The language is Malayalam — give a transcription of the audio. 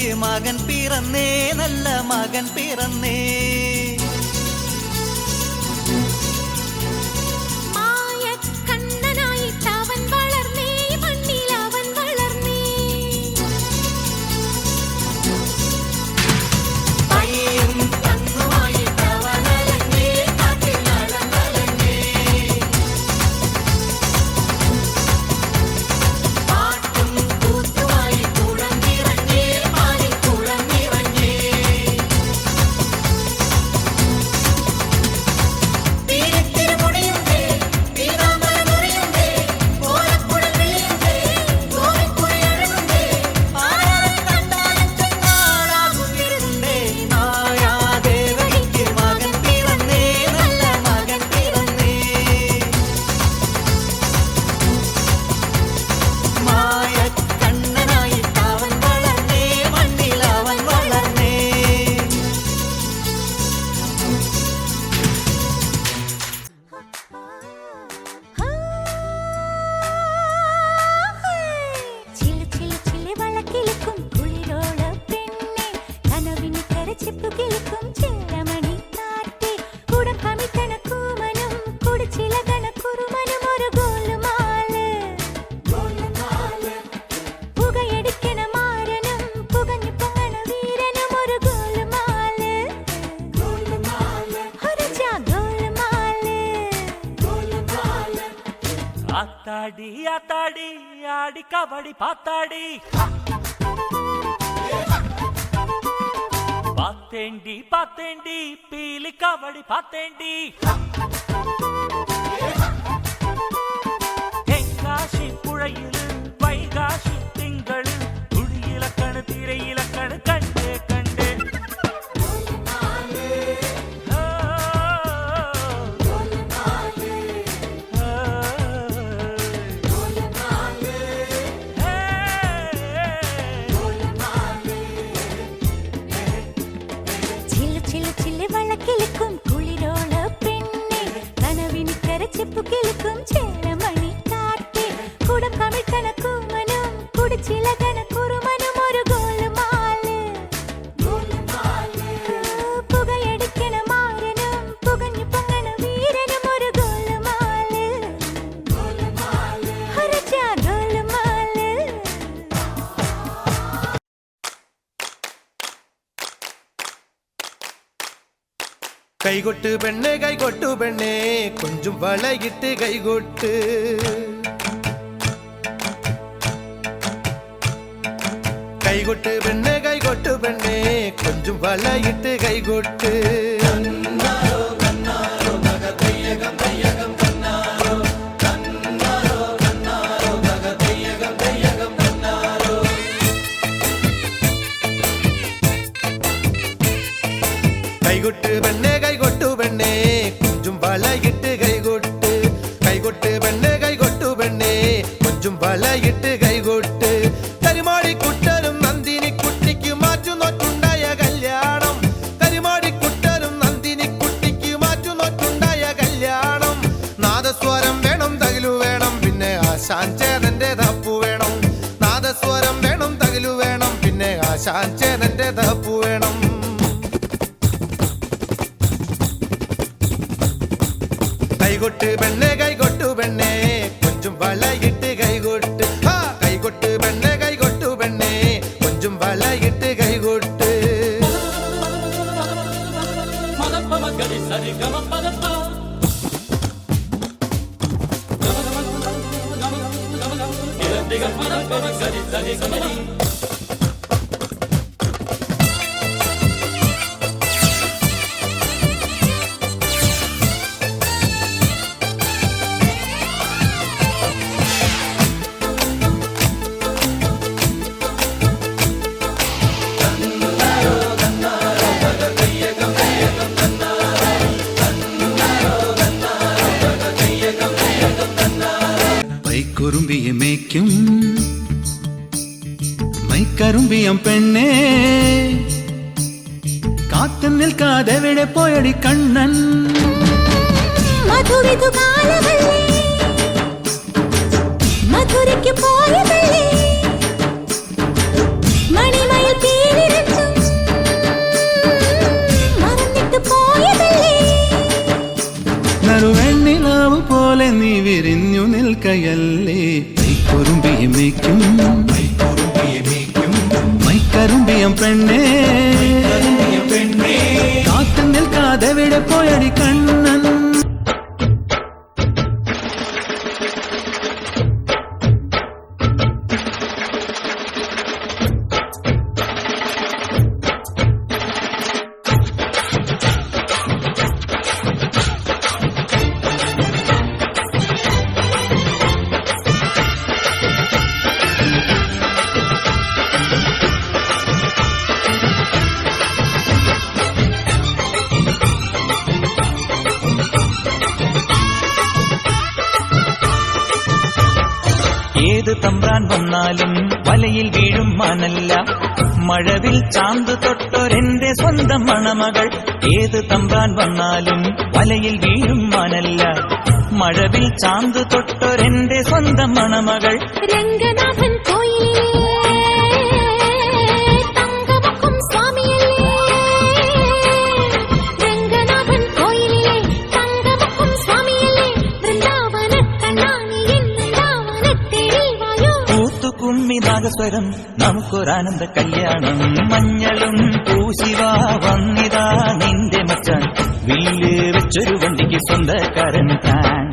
ദേവകിക്ക് മകൻ പിറന്നേ നല്ല മകൻ പിറന്നേ. ஆத்தாடி ஆத்தாடி ஆடி கபடி பாத்தாடி. பார்த்தேண்டி பார்த்தேண்டி பீலி கபடி பார்த்தேண்டி தென்காசி புழையில் കൈകൊട്ട് പെണ്ണെ കൈകൊട്ടു പെണ്ണെ കൊഞ്ചും വളയിട്ട് കൈകൊട്ട് കൈകൊട്ട് പെണ്ണെ കൈകൊട്ടു പെണ്ണെ കൊഞ്ചും വളയിട്ട് കൈകൊട്ട് കൈകൊട്ട് പെണ്ണെ കൊഞ്ചും വളയിട്ട് കൈകൊട്ട്. കൈകൊട്ട് പെണ്ണെ കൈകൊട്ടു പെണ്ണേ കൊഞ്ചും വളയിട്ട് കൈകൊട്ട്. കരുമാടിക്കുട്ടനും നന്ദിനി കുട്ടിക്ക് മാറ്റു നോറ്റുണ്ടായ കല്യാണം. കരുമാടിക്കുട്ടനും നന്ദിനി കുട്ടിക്ക് മാറ്റു നോറ്റുണ്ടായ കല്യാണം. നാദസ്വരം വേണം തകിലു വേണം പിന്നെ ആശാൻ ചേതന്റെ തപ്പു വേണം. നാദസ്വരം വേണം തകിലു വേണം പിന്നെ ആശാൻ കൈകൊട്ട് പെണ്ണെ കൈകൊട്ടു പെണ്ണെ കൊഞ്ചും വളയിട്ട് കൈകൊട്ട് ആ കൈകൊട്ട് പെണ്ണെ കൈകൊട്ടു പെണ്ണെ കൊഞ്ചും വളയിട്ട് കൈകൊട്ട് പൈക്കുറുമ്പിയെ കൈക്കരുമ്പിയം പെണ്ണേ. കാത്തു നിൽക്കാതെ വിടെ പോയടി കണ്ണൻ? പോയതല്ലേ? പോയതല്ലേ? നറുവെണ്ണിലാവ് പോലെ നീ വിരിഞ്ഞു നിൽക്കയല്ലേ. കൈക്കൊറുമ്പിയെ വയ്ക്കും മൈക്കറുമ്പിയം പെണ്ണേ. കാത്തു നിൽക്കാതെ വിടെ പോയടി കണ്ണൻ. ഏത് തമ്പ്രാൻ വന്നാലും വലയിൽ വീഴും മാനല്ല. മഴവിൽ ചാന്ത് തൊട്ടൊരെന്റെ സ്വന്തം മണമകൾ. ഏത് തമ്പ്രാൻ വന്നാലും വലയിൽ വീഴും മാനല്ല. മഴവിൽ ചാന്ത് തൊട്ടൊരെന്റെ സ്വന്തം മണമകൾ. രംഗനാഥൻ പൂത്തു ഭാഗസ്വരം നാഗസ്വരം നമുക്കൊരാനന്ദ കല്യാണം. മഞ്ഞളും പൂശിവാ വന്നിതാ നിന്റെ മച്ചാൻ. വില്ല് വെച്ചൊരു വണ്ടിക്ക് സ്വന്തക്കാരൻ താൻ.